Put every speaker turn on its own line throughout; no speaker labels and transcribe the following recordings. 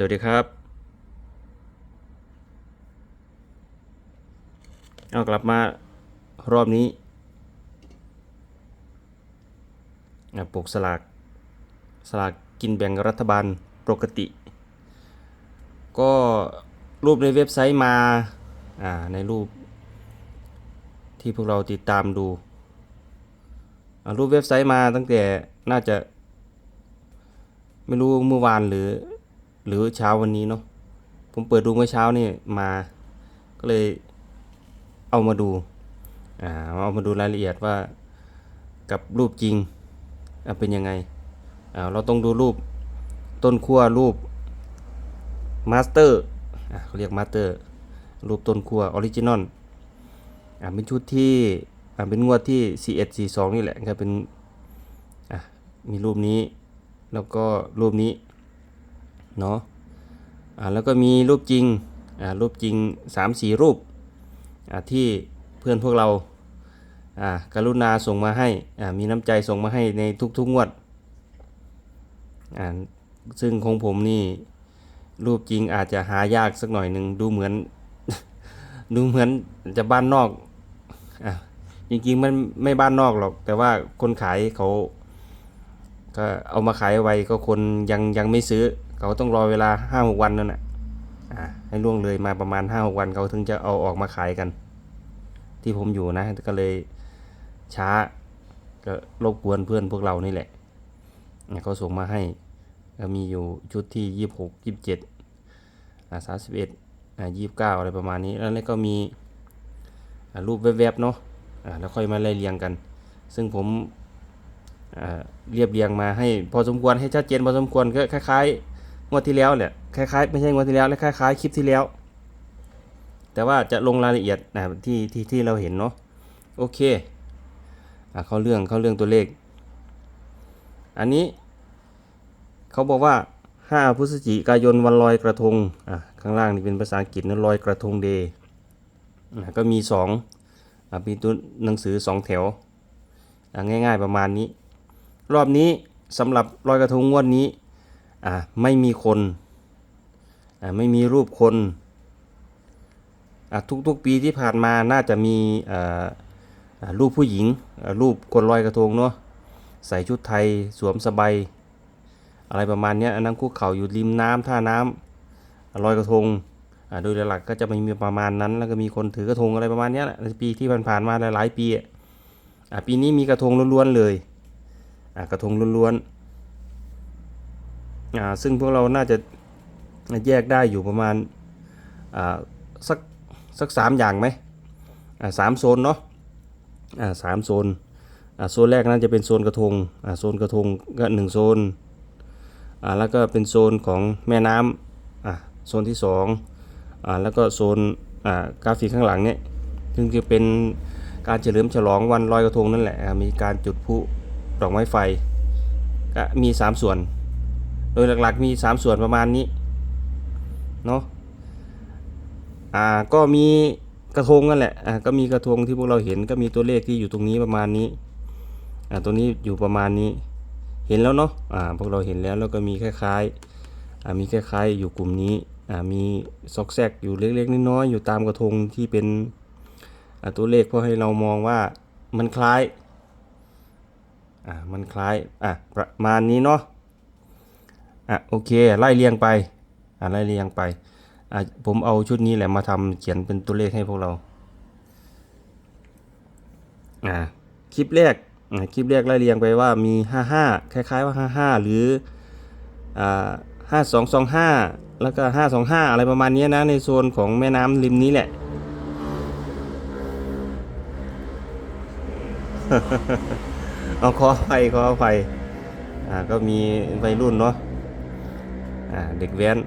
สวัสดีครับ เอากลับมารอบนี้อะปกสลาก สลากกินแบ่งรัฐบาลปกติ ก็รูปในเว็บไซต์มาในรูปที่พวกเราติดตามดู รูปเว็บไซต์มาตั้งแต่น่าจะ ไม่รู้เมื่อวานหรือ หรือเช้าวันนี้เนาะผมเปิดดูเมื่อเช้านี่มา ก็เลยเอามาดูอ่าเอามาดูรายละเอียดว่ากับรูปจริงเป็นยังไงอ่าเราต้องดูรูปต้นขั้วรูปมาสเตอร์อะเขาเรียกมาสเตอร์รูปต้นขั้วออริจินอลอ่าเป็นชุดที่อ่าเป็นงวดที่ 41 42 นี่แหละก็เป็นอะมีรูปนี้แล้วก็รูปนี้ เนาะอ่าแล้วก็มีรูปจริงอ่ารูปจริง 3-4 รูปอ่าที่เพื่อนพวกเราอ่ากรุณาส่งมาให้อ่ามีน้ำใจส่งมาให้ในทุกๆงวดอ่าซึ่งของผมนี่รูปจริงอาจจะหายากสักหน่อยหนึ่งดูเหมือน ดูเหมือนจะบ้านนอกอะจริงๆมันไม่บ้านนอกหรอก แต่ว่าคนขายเขาก็เอามาขายไว้ก็คนยังยังไม่ซื้อ เขาต้องรอเวลาห้าหกวันนั่นแหละให้ล่วงเลยมาประมาณห้าหกวันเขาถึงจะเอาออกมาขายกัน ที่ผมอยู่นะ ก็เลยช้าก็รบกวนเพื่อนพวกเรานี่แหละเขาส่งมาให้ก็มีอยู่ชุดที่ยี่สิบหกยี่สิบเจ็ดอ่าสามสิบเอ็ดอ่ายี่สิบเก้าอะไรประมาณนี้ แล้วก็มีรูปแวบๆเนาะแล้วค่อยมาไล่เรียงกัน ซึ่งผมเรียบเรียงมาให้พอสมควรให้ชัดเจนพอสมควรก็คล้ายๆ งวดที่แล้วเนี่ยคล้ายๆไม่ใช่งวดที่แล้วและคล้ายๆคลิปที่แล้ว แต่ว่าจะลงรายละเอียดนะที่ที่ที่เราเห็นเนาะโอเคอะเข้าเรื่องเข้าเรื่องตัวเลข อันนี้ เขาบอกว่า 5 พฤศจิกายนวันลอยกระทงอะข้างล่างนี่เป็นภาษาอังกฤษนะลอยกระทงเดย์ก็มี2อะมีตัวหนังสือ 2 แถวอะง่ายๆประมาณนี้ รอบนี้สำหรับลอยกระทงงวดนี้ อะไม่มีคนอะไม่มีรูปคนอะทุกๆปีที่ผ่านมาน่าจะมีอ่ารูปผู้หญิงรูปคนลอยกระทงเนาะใส่ชุดไทยสวมสบายอะไรประมาณนี้นั่งคุกเข่าอยู่ริมน้ำท่าน้ำอะลอยกระทงโดยหลักก็จะไม่มีประมาณนั้น แล้วก็มีคนถือกระทงอะไรประมาณนี้ในปีที่ผ่านๆมาหลายๆปีปีนี้มีกระทงล้วนๆเลยกระทงล้วนๆ อ่าซึ่งพวกเราน่าจะแยกได้อยู่ประมาณอ่าสักสักสามอย่างไหมอ่าสามโซนเนาะอ่าสามโซนอ่าโซนแรกน่าจะเป็นโซนกระทงอ่าโซนกระทงก็หนึ่งโซนอ่าแล้วก็เป็นโซนของแม่น้ำอ่าโซนที่สองอ่าแล้วก็โซนอ่ากราฟิกข้างหลังเนี่ยซึ่งจะเป็นการเฉลิมฉลองวันลอยกระทงนั่นแหละมีการจุดพลุดอกไม้ไฟก็มี 3 ส่วน ดยหลักๆมี 3 ส่วนประมาณนี้เนาะอ่าก็มีกระทงนั่นแหละอ่าก็มีกระทงที่พวกเราเห็นก็มีตัวเลขที่อยู่ตรงนี้ประมาณนี้อ่าตัวนี้อยู่ประมาณนี้เห็นแล้วเนาะอ่าพวกเราเห็นแล้วแล้วก็มีคล้ายๆอ่ามีคล้ายๆอยู่กลุ่มนี้อ่ามีซอกแซกอยู่เล็กๆน้อยๆอยู่ตามกระทงที่เป็นอะตัวเลขเพื่อให้เรามองว่ามันคล้ายอะมันคล้ายอะประมาณนี้เนาะ อะโอเคไล่เรียงไปอะไล่เรียงไปอะผมเอาชุดนี้แหละมาทำเขียนเป็นตัวเลขให้พวกเราอะคลิปแรกอะคลิปแรกไล่เรียงไปว่ามี 55 คล้าย ๆว่า 55 หรืออ่า5225 แล้วก็ 525 อะไรประมาณนี้นะในโซนของแม่น้ำริมนี้แหละเอาขอไฟขอไฟอ่าก็มีวัยรุ่นเนาะ เด็กแว้น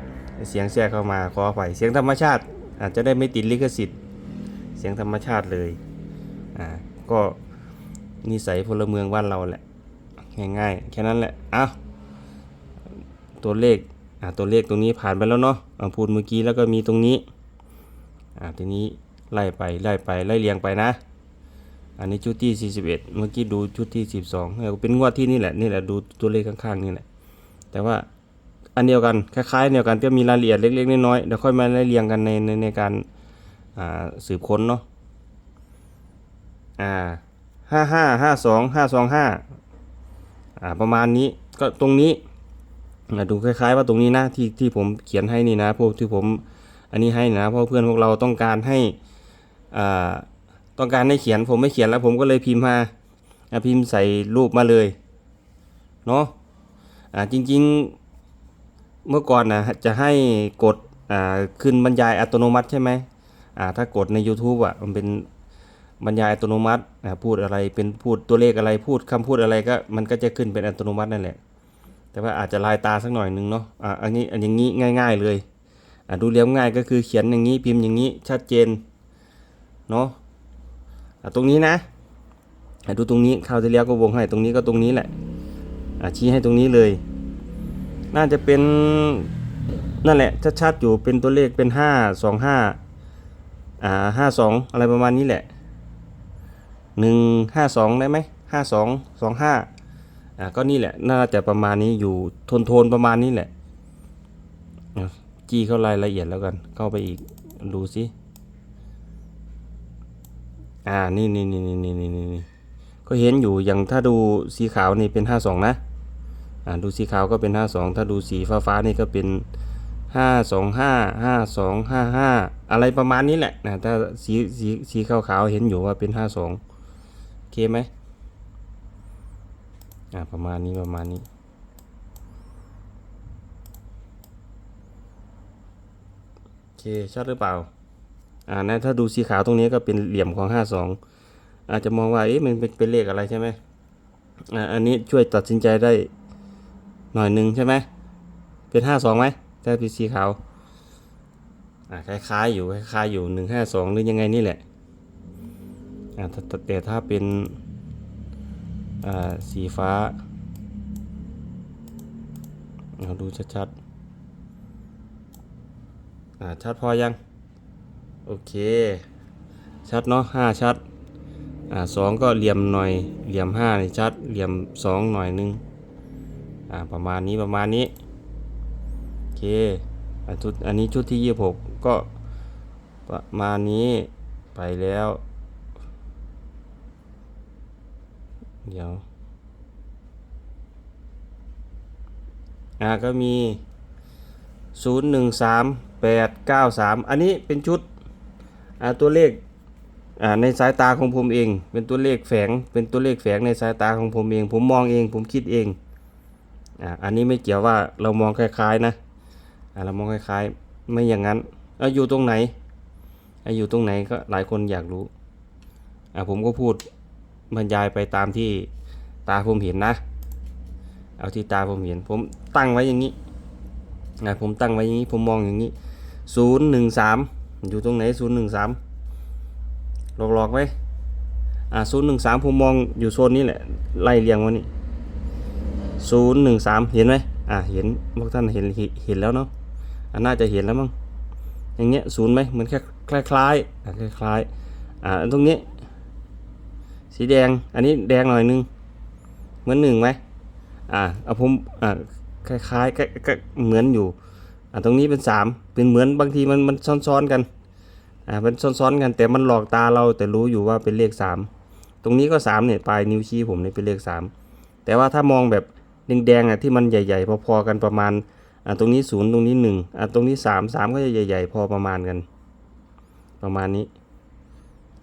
เสียงแทรกเข้ามาขอไฟเสียงธรรมชาติอาจจะได้ไม่ติดลิขสิทธิ์ เสียงธรรมชาติเลยอ่าก็นิสัยพลเมืองบ้านเราแหละง่ายๆแค่นั้นแหละเอาตัวเลขอ่าตัวเลขตรงนี้ผ่านไปแล้วเนาะอ่าพูดเมื่อกี้แล้วก็มีตรงนี้อ่าทีนี้ไล่ไปไล่ไปไล่เรียงไปนะ อันนี้ชุดที่ 41 เมื่อกี้ดูชุดที่ 12เออเป็นงวดที่นี่แหละนี่แหละดูตัวเลขข้างๆนี่แหละ แต่ว่า อันเดียวกันคล้ายๆเดียวกันก็มีรายละเอียดเล็กๆน้อยๆเดี๋ยวค่อยมาไล่เรียงกันในในในการาสืบค้นเนาะอ่าห้าห้าห้าสองห้าสองห้าอ่าประมาณนี้ก็ตรงนี้ดูคล้ายๆ ว่าตรงนี้นะที่ที่ผมเขียนให้นี่นะพวกที่ผมอันนี้ให้นะเพราะเพื่อนพวกเราต้องการให้อ่าต้องการให้เขียนผมไม่เขียนแล้วผมก็เลยพิมพ์มาอ่าพิมพ์ใส่รูปมาเลยเนาะอ่าจริง ๆ เมื่อก่อนนะจะให้กดอ่าขึ้นบรรยายอัตโนมัติใช่ไหมอ่าถ้ากดใน YouTube อะมันเป็นบรรยายอัตโนมัติอ่าพูดอะไรเป็นพูดตัวเลขอะไรพูดคำพูดอะไรก็มันก็จะขึ้นเป็นอัตโนมัตินั่นแหละ แต่ว่าอาจจะลายตาสักหน่อยหนึงเนาะอ่าอันนี้อันอย่างนี้ง่าย ๆเลยอ่าดูเรียบง่ายก็คือเขียนอย่างนี้พิมพ์อย่างนี้ชัดเจนเนาะอ่าตรงนี้นะอ่าดูตรงนี้คราวที่แล้วก็วงให้ตรงนี้ก็ตรงนี้แหละอ่าชี้ให้ตรงนี้เลย น่าจะเป็นนั่นแหละชัดๆอยู่เป็นตัวเลขเป็นห้าสองห้าอ่าห้าสองอะไรประมาณนี้แหละหนึ่งห้าสองได้ไหมห้าสองสองห้าอ่าก็นี่แหละน่าจะประมาณนี้อยู่ทนโทนๆประมาณนี้แหละจี้เข้ารายละเอียดแล้วกัน เข้าไปอีกดูสิอ่านี่นี่นี่นี่นี่นี่ก็เห็นอยู่อย่างถ้าดูสีขาวนี่เป็นห้าสองนะ อ่าดูสีขาวก็เป็น 52 ถ้าดูสีฟ้าฟ้าๆนี่ก็เป็น 525 5255 อะไรประมาณนี้แหละนะถ้าสีสีสีขาวขาวเห็นอยู่ว่าเป็น 52 โอเคไหมอ่าประมาณนี้ประมาณนี้โอเคชัดหรือเปล่าอ่านะถ้าดูสีขาวตรงนี้ก็เป็นเหลี่ยมของ 52 อาจจะมองว่าเอ๊ะมันเป็นเป็นเลขอะไรใช่ไหมอ่าอันนี้ช่วยตัดสินใจได้ หน่อยหนึ่งใช่ไหมเป็นห้าสองไหมถ้าเป็นสีขาวอ่าคล้ายๆอยู่คล้ายๆอยู่หนึ่งห้าสองหรือยังไงนี่แหละอ่าแต่ถ้าเป็นอ่าสีฟ้าเราดูชัดๆอ่าชัดพอยัง โอเค ชัดเนาะห้าชัดอ่าสองก็เหลี่ยมหน่อย เหลี่ยมห้านี่ชัด เหลี่ยมสองหน่อยหนึง อ่าประมาณนี้ประมาณนี้โอเคอันชุดอันนี้ชุดที่ยี่หกก็ประมาณนี้ไปแล้ว เดี๋ยวอ่าก็มีศูนย์หนึ่งสามแปดเก้าสามอันนี้เป็นชุดอ่าตัวเลขอ่าในสายตาของผมเอง เป็นตัวเลขแฝงเป็นตัวเลขแฝงในสายตาของผมเอง ผมมองเองผมคิดเอง อ่าอันนี้ไม่เกี่ยวว่าเรามองคล้ายๆนะอ่าเรามองคล้ายๆ ไม่อย่างนั้นเอาอยู่ตรงไหนเอาอยู่ตรงไหนก็หลายคนอยากรู้อ่าผมก็พูดบรรยายไปตามที่ตาผมเห็นนะ เอาที่ตาผมเห็น ผมตั้งไว้อย่างนี้อ่าผมตั้งไว้อย่างนี้ผมมองอย่างนี้ศูนย์หนึ่งสามอยู่ตรงไหนศูนย์หนึ่งสามหลอกๆไหมอ่าศูนย์หนึ่งสามผมมองอยู่โซนนี้แหละไล่เรียงไวันนี้ ศูนย์หนึ่งสามเห็นไหมอ่าเห็นพวกท่านเห็นเห็นแล้วเนาะอ่าน่าจะเห็นแล้วมั้งอย่างเงี้ยศูนย์ไหมเหมือนแค่คล้ายๆอ่าคล้ายๆอ่าตรงนี้ สีแดงอันนี้แดงหน่อยนึงเหมือนหนึ่งไหมอ่าเอาผมอ่าคล้ายๆก็ก็เหมือนอยู่อ่าตรงนี้เป็นสามเป็นเหมือนบางทีมันมันซ้อนๆกันอ่าเป็นซ้อนๆกันแต่มันหลอกตาเราแต่รู้อยู่ว่าเป็นเลขสามตรงนี้ก็สามเนี่ยปลายนิ้วชี้ผมเนี่ยเป็นเลขสามแต่ว่าถ้ามองแบบ แดงๆอะที่มันใหญ่ ๆ พอๆกันประมาณอ่าตรงนี้ศูนย์ตรงนี้หนึ่งอ่าตรงนี้สามสามก็จะใหญ่ ๆ พอประมาณกัน ประมาณนี้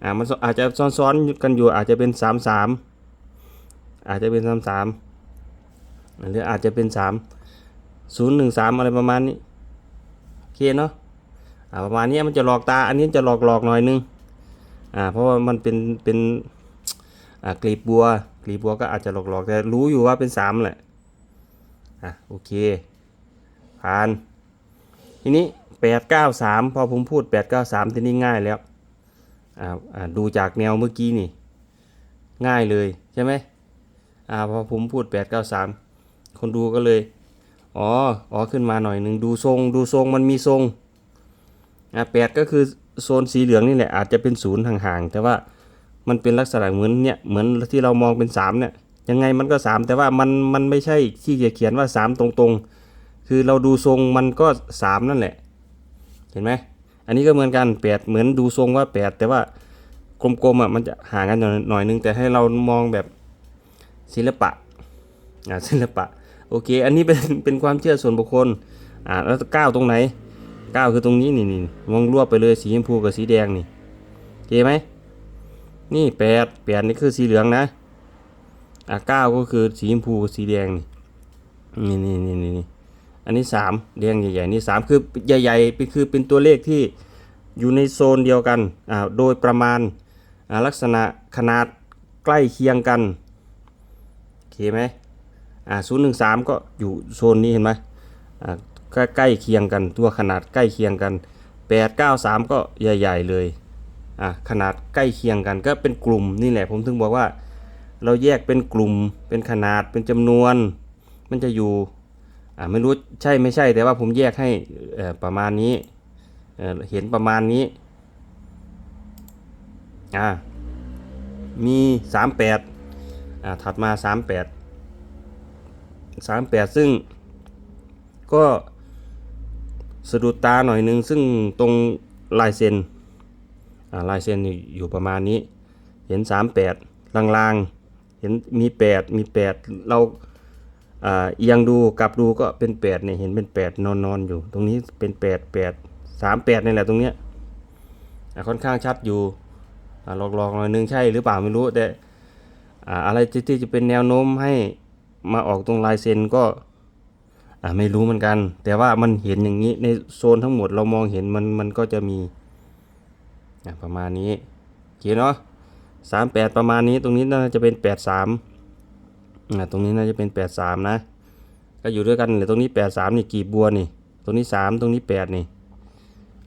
อ่ามันอาจจะซ้อนๆกันอยู่อาจจะเป็นสามสามอาจจะเป็นสามสามหรืออาจจะเป็นสามศูนย์หนึ่งสามอะไรประมาณนี้โอเคเนาะอ่าประมาณนี้มันจะหลอกตาอันนี้จะหลอกหลอกๆหน่อยนึงอ่าเพราะว่ามันเป็นเป็นอ่ากลีบบัวกลีบบัวก็อาจจะหลอกหลอกๆแต่รู้อยู่ว่าเป็นสามแหละ อะโอเค ผ่าน ทีนี้แปดเก้าสามพอผมพูดแปดเก้าสามทีนี้ง่ายแล้วอ่าอ่าดูจากแนวเมื่อกี้นี่ ง่ายเลยใช่ไหมอ่าพอผมพูด 8 9 3 คนดูก็เลย อ๋อ อ๋อขึ้นมาหน่อยหนึ่งดูทรง ดูทรงมันมีทรงอ่าแปดก็คือโซนสีเหลืองนี่แหละอาจจะเป็นศูนย์ห่างๆ แต่ว่ามันเป็นลักษณะเหมือนเนี่ยเหมือนที่เรามองเป็น3เนี่ย ยังไงมันก็ 3 แต่ว่ามันมันไม่ใช่ที่จะเขียนว่า 3 ตรงๆ คือเราดูทรงมันก็สามนั่นแหละ เห็นไหมอันนี้ก็เหมือนกันแปดเหมือนดูทรงว่าแปดแต่ว่ากลมๆอะมันจะห่างกันหน่อยหน่อยนึงแต่ให้เรามองแบบศิลปะอ่าศิลปะโอเค อันนี้เป็นเป็นความเชื่อส่วนบุคคลอ่าแล้วก้าวตรงไหนก้าวคือตรงนี้นี่นี่มองรวบไปเลยสีชมพูกับสีแดงนี่โอเคไหมนี่แปดแปดนี่คือสีเหลืองนะ อ่าเก้าก็คือสีชมพูสีแดงนี่นี่นี่นี่นี่อันนี้สามแดงใหญ่ๆนี่สามคือใหญ่ๆเป็นคือเป็นตัวเลขที่อยู่ในโซนเดียวกันอ่าโดยประมาณอ่าลักษณะขนาดใกล้เคียงกันโอเคไหมอ่าศูนย์หนึ่งสามก็อยู่โซนนี้เห็นไหมอ่าใกล้เคียงกันตัวขนาดใกล้เคียงกันแปดเก้าสามก็ใหญ่ ๆเลยอ่าขนาดใกล้เคียงกันก็เป็นกลุ่มนี่แหละผมถึงบอกว่า เราแยกเป็นกลุ่ม เป็นขนาด เป็นจำนวน มันจะอยู่ อ่าไม่รู้ใช่ไม่ใช่ แต่ว่าผมแยกให้ประมาณนี้เเห็นประมาณนี้ อ่า มีสามแปดอ่า ถัดมาสามแปดสามแปดซึ่งก็สะดุดตาหน่อยนึง ซึ่งตรงลายเซ็น อ่า ลายเซ็นอยู่ประมาณนี้ เห็นสามแปดลางๆ เห็นมีแปดมีแปดเราเอียงดูกลับดูก็เป็นแปดเนี่ยเห็นเป็นแปดนอนนอนอยู่ ตรงนี้เป็นแปดแปดสามแปดนี่แหละตรงเนี้ยค่อนข้างชัดอยู่ลองลองหน่อยนึงใช่หรือเปล่าไม่รู้แต่อ่าอะไรที่จะเป็นแนวโน้มให้มาออกตรงลายเซ็นก็ไม่รู้เหมือนกัน แต่ว่ามันเห็นอย่างนี้ในโซนทั้งหมดเรามองเห็นมันมันก็จะมีประมาณนี้โอเคเนาะ สามแปดประมาณนี้ตรงนี้น่าจะเป็นแปดสามอ่าตรงนี้น่าจะเป็นแปดสามนะ ก็อยู่ด้วยกันเลยตรงนี้แปดสามนี่กีบบัวนี่ ตรงนี้สามตรงนี้แปดนี่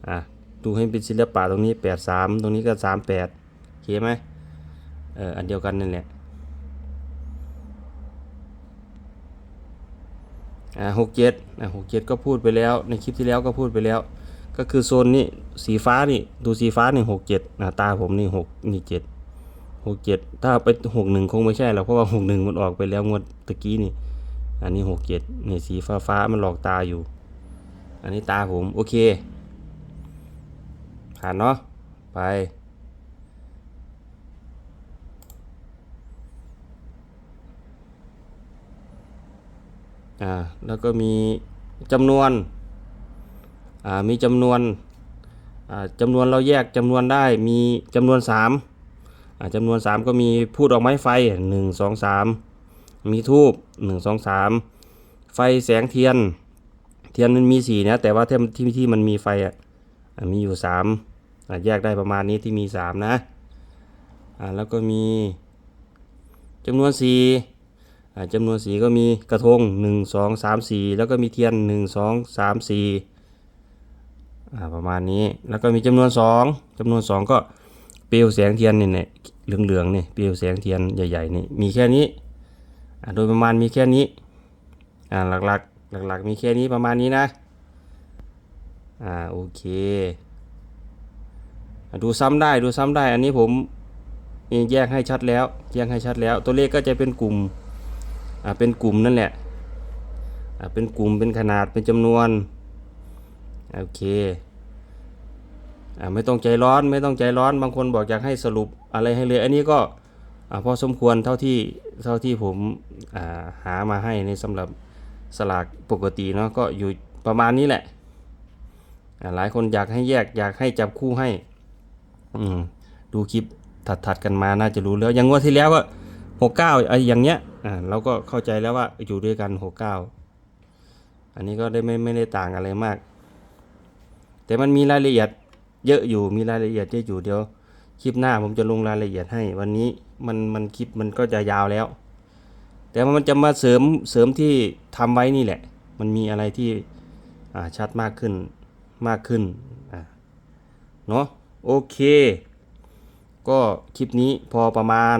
อะ ดูให้เป็นศิลปะตรงนี้แปดสามตรงนี้ก็สามแปดโอเคไหมเออ อันเดียวกันนั่นแหละอ่าหกเจ็ดอ่าหกเจ็ดก็พูดไปแล้ว ในคลิปที่แล้วก็พูดไปแล้ว ก็คือโซนนี้สีฟ้านี่ ดูสีฟ้านี่หกเจ็ดอ่าตาผมนี่หกนี่เจ็ด หกเจ็ดถ้าไปหกหนึ่งคงไม่ใช่หรอกเพราะว่าหกหนึ่งมันออกไปแล้วงวดตะกี้นี่ อันนี้หกเจ็ดนี่สีฟ้าฟ้ามันหลอกตาอยู่ อันนี้ตาผมโอเคผ่านเนาะไป อ่าแล้วก็มีจำนวนอ่ามีจำนวนอ่าจำนวนเราแยกจำนวนได้มีจำนวนสามอ่า จำนวน 3 ก็มีพูดออกไม้ไฟ 1 2 3 มีทูบ1 2 3 ไฟแสงเทียน เทียนมันมี4นะแต่ว่าที่ที่ที่มันมีไฟอะมีอยู่3แยกได้ประมาณนี้ที่มี 3 นะอ่าแล้วก็มีจำนวน4อ่าจำนวนสีก็มีกระทง 1 2 3 4 แล้วก็มีเทียน 1 2 3 4อ่าประมาณนี้แล้วก็มีจำนวน 2จำนวน 2 ก็เปลวแสงเทียนนี่เนี่ย เหลืองๆนี่เปลวแสงเทียนใหญ่ๆนี่มีแค่นี้โดยประมาณมีแค่นี้หลักๆหลักๆมีแค่นี้ประมาณนี้นะอ่าโอเคดูซ้ำได้ดูซ้ำได้อันนี้ผมแยกให้ชัดแล้วแยกให้ชัดแล้ว ตัวเลขก็จะเป็นกลุ่มเป็นกลุ่มนั่นแหละเป็นกลุ่มเป็นขนาดเป็นจำนวนโอเค ไม่ต้องใจร้อนไม่ต้องใจร้อนบางคนบอกอยากให้สรุปอะไรให้เลย อันนี้ก็พอสมควรเท่าที่เท่าที่ผมาหามาให้ในสำหรับสลากปกติเนาะก็อยู่ประมาณนี้แหละหลายคนอยากให้แยกอยากให้จับคู่ให้ดูคลิปถัดๆกันมาน่าจะรู้แล้ว อย่างงวดที่แล้วก็หกเก้าไอ้อย่างเนี้ยเราก็เข้าใจแล้วว่าอยู่ด้วยกันหกเก้าอันนี้ก็ได้ไม่ไม่ได้ต่างอะไรมาก แต่มันมีรายละเอียด เยอะอยู่มีรายละเอียดเยอะอยู่เดี๋ยวคลิปหน้าผมจะลงรายละเอียดให้ วันนี้มันมันคลิปมันก็จะยาวแล้ว แต่มันจะมาเสริมเสริมที่ทำไว้นี่แหละ มันมีอะไรที่ชัดมากขึ้นมากขึ้นเนาะโอเค ก็คลิปนี้พอประมาณ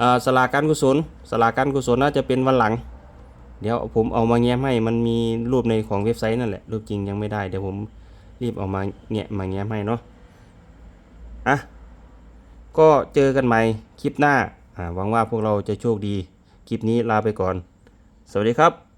อ่าสลากการกุศลสลากการกุศลน่าจะเป็นวันหลัง เดี๋ยวผมเอามาแง้มให้มันมีรูปในของเว็บไซต์นั่นแหละ รูปจริงยังไม่ได้เดี๋ยวผม รีบออกมาแงะมาแง้ยให้เนาะอะก็เจอกันใหม่คลิปหน้าอ่าหวังว่าพวกเราจะโชคดี คลิปนี้ลาไปก่อน สวัสดีครับ